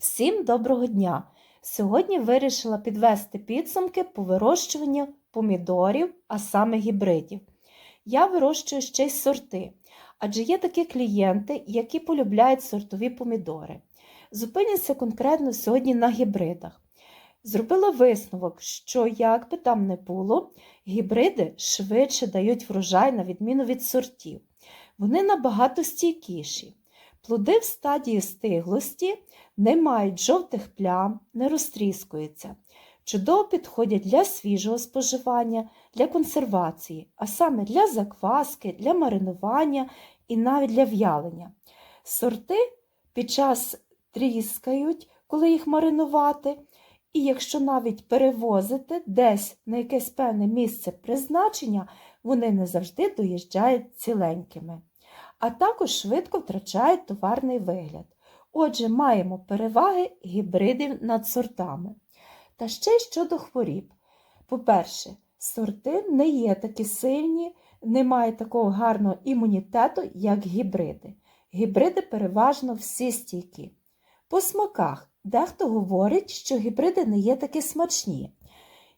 Всім доброго дня! Сьогодні вирішила підвести підсумки по вирощуванню помідорів, а саме гібридів. Я вирощую ще й сорти, адже є такі клієнти, які полюбляють сортові помідори. Зупинюся конкретно сьогодні на гібридах. Зробила висновок, що, як би там не було, гібриди швидше дають врожай на відміну від сортів. Вони набагато стійкіші. Плоди в стадії стиглості не мають жовтих плям, не розтріскуються. Чудово підходять для свіжого споживання, для консервації, а саме для закваски, для маринування і навіть для в'ялення. Сорти під час тріскають, коли їх маринувати, і якщо навіть перевозити десь на якесь певне місце призначення, вони не завжди доїжджають ціленькими, а також швидко втрачають товарний вигляд. Отже, маємо переваги гібридів над сортами. Та ще щодо хворіб. По-перше, сорти не є такі сильні, не мають такого гарного імунітету, як гібриди. Гібриди переважно всі стійкі. По смаках дехто говорить, що гібриди не є такі смачні.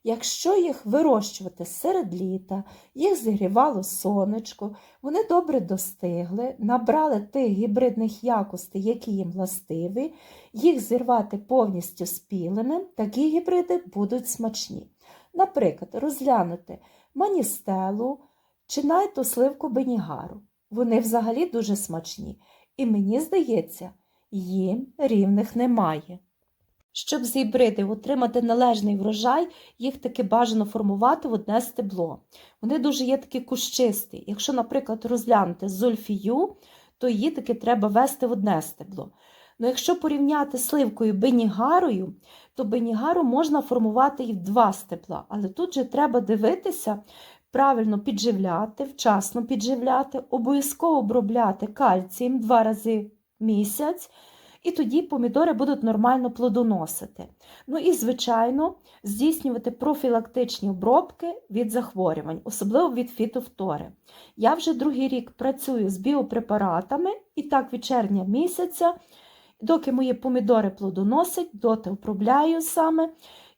Якщо їх вирощувати серед літа, їх зігрівало сонечко, вони добре достигли, набрали тих гібридних якостей, які їм властиві, їх зірвати повністю спілими, такі гібриди будуть смачні. Наприклад, розглянути маністелу чи навіть сливку бенігару. Вони взагалі дуже смачні, і мені здається, їм рівних немає. Щоб з гібридів отримати належний врожай, їх таки бажано формувати в одне стебло. Вони дуже є такі кущисті. Якщо, наприклад, розглянути зульфію, то її таки треба вести в одне стебло. Ну, якщо порівняти сливкою бенігарою, то бенігару можна формувати і в два стебла, але тут же треба дивитися, правильно підживляти, вчасно підживляти, обов'язково обробляти кальцієм два рази в місяць і тоді помідори будуть нормально плодоносити. Ну і, звичайно, здійснювати профілактичні обробки від захворювань, особливо від фітофтори. Я вже другий рік працюю з біопрепаратами, і так від червня місяця, доки мої помідори плодоносять, доти обробляю саме.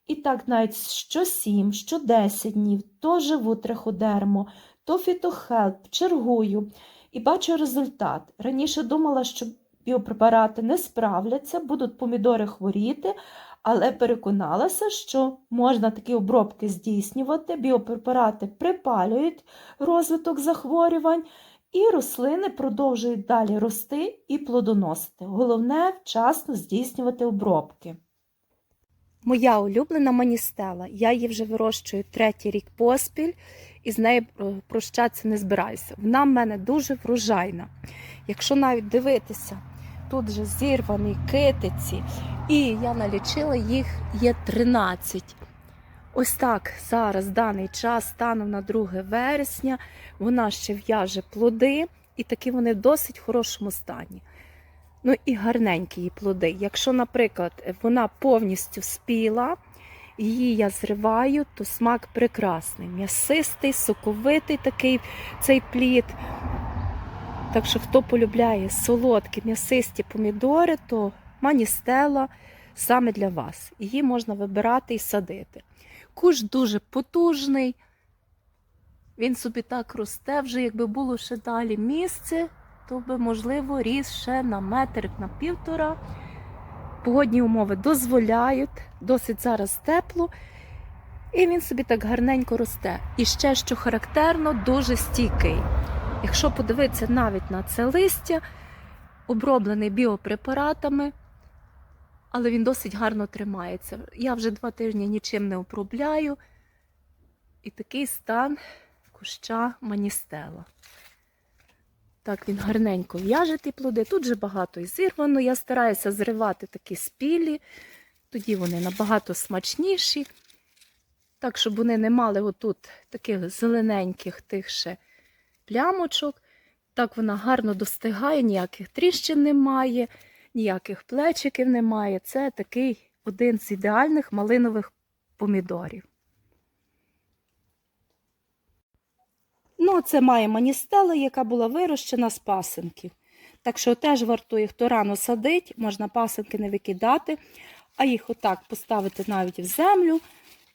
І так навіть що 7, що 10 днів, то живу триходермо, то фітохелп, чергую. І бачу результат. Раніше думала, що біопрепарати не справляться, будуть помідори хворіти, але переконалася, що можна такі обробки здійснювати, біопрепарати припалюють розвиток захворювань, і рослини продовжують далі рости і плодоносити. Головне вчасно здійснювати обробки. Моя улюблена маністела. Я її вже вирощую третій рік поспіль і з нею прощатися не збираюся. Вона в мене дуже врожайна. Якщо навіть дивитися, тут же зірвані китиці, і я налічила їх є 13. Ось так зараз даний час, станом на 2 вересня, вона ще в'яже плоди, і такі вони в досить хорошому стані. Ну і гарненькі її плоди. Якщо, наприклад, вона повністю спіла, її я зриваю, то смак прекрасний. М'ясистий, соковитий такий цей плід. Так що, хто полюбляє солодкі м'ясисті помідори, то маністела саме для вас. Її можна вибирати і садити. Куш дуже потужний, він собі так росте, вже якби було ще далі місце, то би, можливо, ріс ще на метр, на півтора. Погодні умови дозволяють, досить зараз тепло, і він собі так гарненько росте. І ще, що характерно, дуже стійкий. Якщо подивитися навіть на це листя, оброблений біопрепаратами, але він досить гарно тримається. Я вже два тижні нічим не обробляю. І такий стан куща маністела. Так, він гарненько в'яже ті плоди. Тут же багато і зірвано. Я стараюся зривати такі спілі, тоді вони набагато смачніші. Так, щоб вони не мали отут таких зелененьких тих ще плямочок. Так вона гарно достигає, ніяких тріщин немає, ніяких плечиків немає. Це такий один з ідеальних малинових помідорів. Ну, це має маністела, яка була вирощена з пасинків. Так що теж вартує, хто рано садить, можна пасинки не викидати, а їх отак поставити навіть в землю.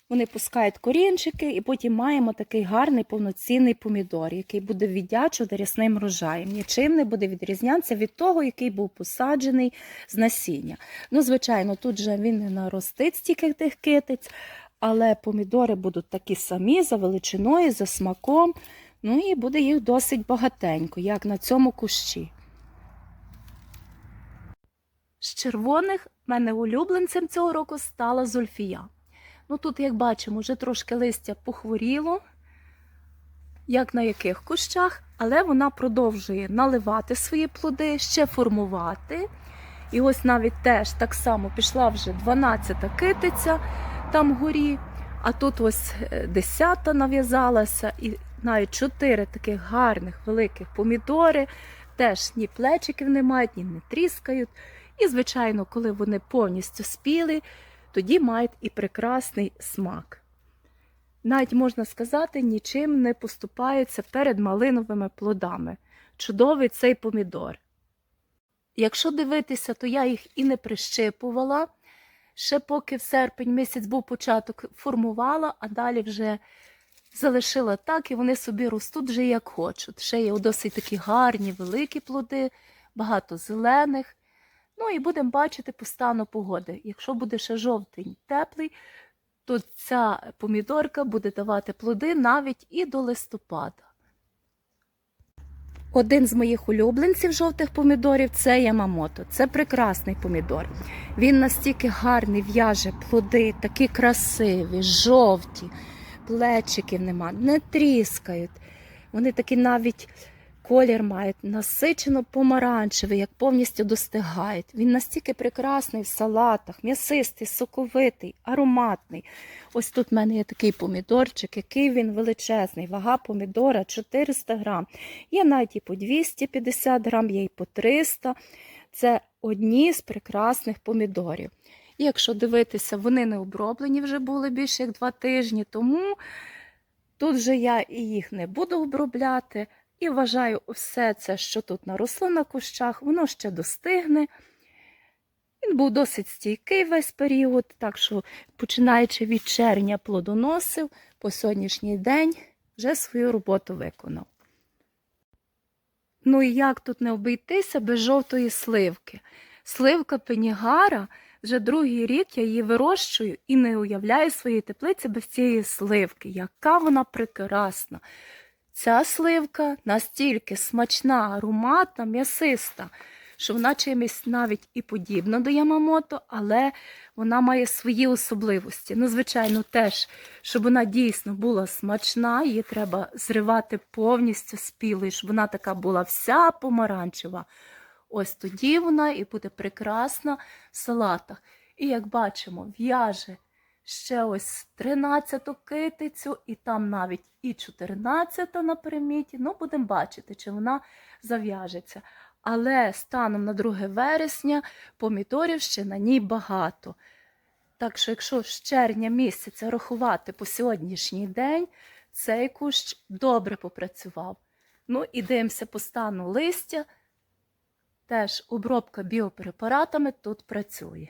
Вони пускають корінчики, і потім маємо такий гарний повноцінний помідор, який буде віддячувати рясним врожаєм. Нічим не буде відрізнятися від того, який був посаджений з насіння. Ну, звичайно, тут же він не наростить стільки тих китиць, але помідори будуть такі самі за величиною, за смаком. Ну і буде їх досить багатенько, як на цьому кущі. З червоних мене улюбленцем цього року стала зульфія. Ну тут, як бачимо, вже трошки листя похворіло, як на яких кущах, але вона продовжує наливати свої плоди, ще формувати. І ось навіть теж так само пішла вже 12-та китиця там вгорі, а тут ось 10-та нав'язалася, і навіть 4 таких гарних великих помідори. Теж ні плечиків не мають, ні не тріскають. І, звичайно, коли вони повністю спіли, тоді мають і прекрасний смак. Навіть можна сказати, нічим не поступаються перед малиновими плодами. Чудовий цей помідор. Якщо дивитися, то я їх і не прищипувала. Ще поки в серпень місяць був початок, формувала, а далі вже залишила так, і вони собі ростуть вже як хочуть. Ще є досить такі гарні, великі плоди, багато зелених. Ну і будемо бачити по стану погоди. Якщо буде ще жовтень теплий, то ця помідорка буде давати плоди навіть і до листопада. Один з моїх улюбленців жовтих помідорів це Ямамото. Це прекрасний помідор. Він настільки гарний в'яже плоди, такі красиві, жовті, плечиків нема, не тріскають. Вони такі навіть колір мають насичено помаранчевий, як повністю достигають. Він настільки прекрасний в салатах, м'ясистий, соковитий, ароматний. Ось тут в мене є такий помідорчик, який він величезний. Вага помідора 400 грам. Є навіть і по 250 грам, є і по 300. Це одні з прекрасних помідорів. І якщо дивитися, вони не оброблені вже були більше як два тижні, тому тут вже я і їх не буду обробляти. І вважаю, все це, що тут наросло на кущах, воно ще достигне. Він був досить стійкий весь період, так що, починаючи від червня, плодоносив, по сьогоднішній день вже свою роботу виконав. Ну і як тут не обійтися без жовтої сливки? Сливка пенігара, вже другий рік я її вирощую і не уявляю своєї теплиці без цієї сливки. Яка вона прекрасна! Ця сливка настільки смачна, ароматна, м'ясиста, що вона чимось навіть і подібна до Ямамото, але вона має свої особливості. Ну, звичайно, теж, щоб вона дійсно була смачна, її треба зривати повністю спілою, щоб вона така була вся помаранчева. Ось тоді вона і буде прекрасна в салатах. І як бачимо, в'яже ще ось 13-ту китицю, і там навіть і 14-та на приміті. Ну, будемо бачити, чи вона зав'яжеться. Але станом на 2 вересня помідорів ще на ній багато. Так що, якщо з червня місяця рахувати по сьогоднішній день, цей кущ добре попрацював. Ну і дивимося по стану листя. Теж обробка біопрепаратами тут працює.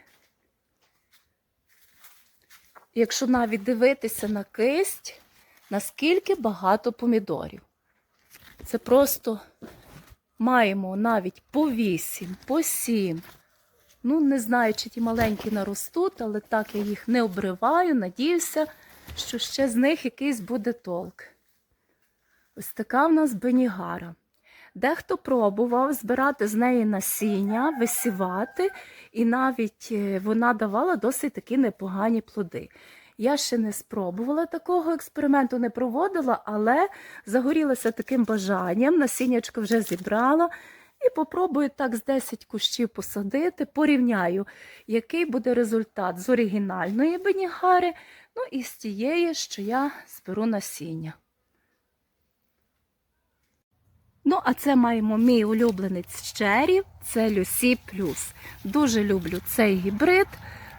Якщо навіть дивитися на кисть, наскільки багато помідорів. Це просто маємо навіть по 8, по 7. Ну, не знаю, чи ті маленькі наростуть, але так я їх не обриваю. Надіюся, що ще з них якийсь буде толк. Ось така в нас бенігара. Дехто пробував збирати з неї насіння, висівати, і навіть е, вона давала досить такі непогані плоди. Я ще не спробувала такого експерименту, не проводила, але загорілася таким бажанням, насіннячко вже зібрала. І попробую так з 10 кущів посадити, порівняю, який буде результат з оригінальної бенігари, ну і з тієї, що я зберу насіння. Ну, а це маємо мій улюбленець щерів, це Люсі Плюс. Дуже люблю цей гібрид,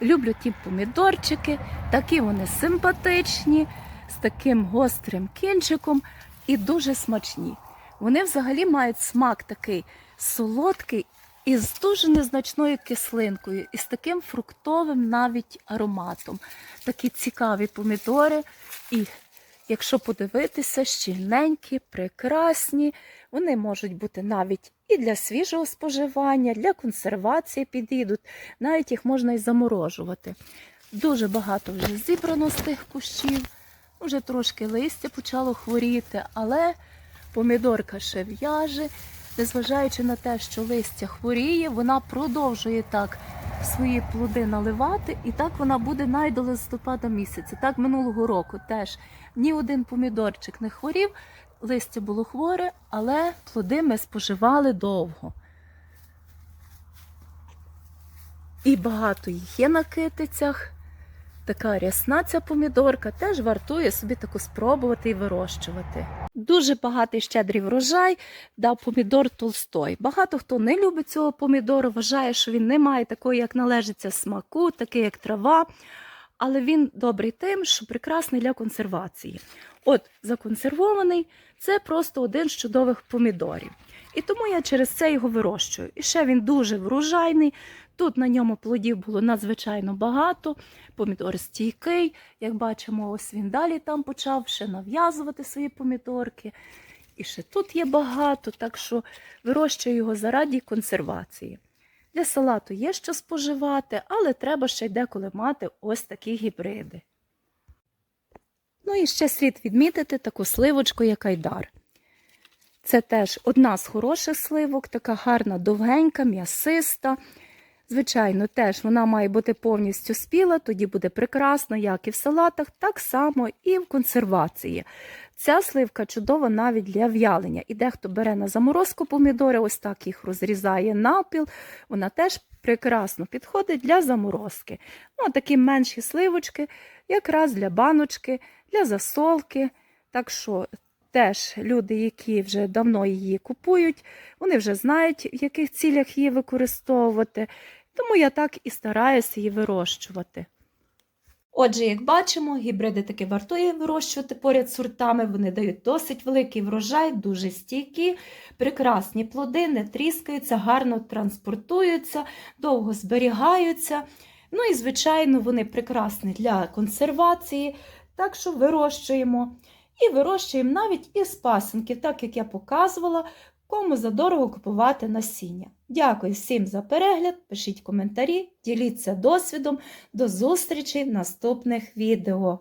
люблю ті помідорчики, такі вони симпатичні, з таким гострим кінчиком і дуже смачні. Вони взагалі мають смак такий солодкий і з дуже незначною кислинкою, і з таким фруктовим навіть ароматом. Такі цікаві помідори. І якщо подивитися, щільненькі, прекрасні. Вони можуть бути навіть і для свіжого споживання, для консервації підійдуть, навіть їх можна і заморожувати. Дуже багато вже зібрано з тих кущів, вже трошки листя почало хворіти, але помідорка ще в'яже. Незважаючи на те, що листя хворіє, вона продовжує так свої плоди наливати, і так вона буде навіть до листопада місяця. Так минулого року теж ні один помідорчик не хворів, листя було хворе, але плоди ми споживали довго. І багато їх є на китицях. Така рясна ця помідорка теж вартує собі таку спробувати і вирощувати. Дуже багатий щедрий врожай дав помідор Толстой. Багато хто не любить цього помідору, вважає, що він не має такої, як належиться, смаку, такий як трава. Але він добрий тим, що прекрасний для консервації. От законсервований це просто один з чудових помідорів. І тому я через це його вирощую. І ще він дуже врожайний. Тут на ньому плодів було надзвичайно багато. Помідор стійкий. Як бачимо, ось він далі там почав ще нав'язувати свої помідорки. І ще тут є багато, так що вирощую його заради консервації. Для салату є що споживати, але треба ще й деколи мати ось такі гібриди. Ну і ще слід відмітити таку сливочку, як айдар. Це теж одна з хороших сливок, така гарна, довгенька, м'ясиста. Звичайно, теж вона має бути повністю спіла, тоді буде прекрасно, як і в салатах, так само і в консервації. Ця сливка чудова навіть для в'ялення. І дехто бере на заморозку помідори, ось так їх розрізає навпіл. Вона теж прекрасно підходить для заморозки. Ну, такі менші сливочки, якраз для баночки, для засолки. Так що теж люди, які вже давно її купують, вони вже знають, в яких цілях її використовувати. Тому я так і стараюся її вирощувати. Отже, як бачимо, гібриди таки вартує вирощувати поряд з сортами. Вони дають досить великий врожай, дуже стійкі, прекрасні плоди, не тріскаються, гарно транспортуються, довго зберігаються. Ну і, звичайно, вони прекрасні для консервації, так що вирощуємо. І вирощуємо навіть із пасенків, так як я показувала, кому задорого купувати насіння. Дякую всім за перегляд, пишіть коментарі, діліться досвідом. До зустрічі в наступних відео.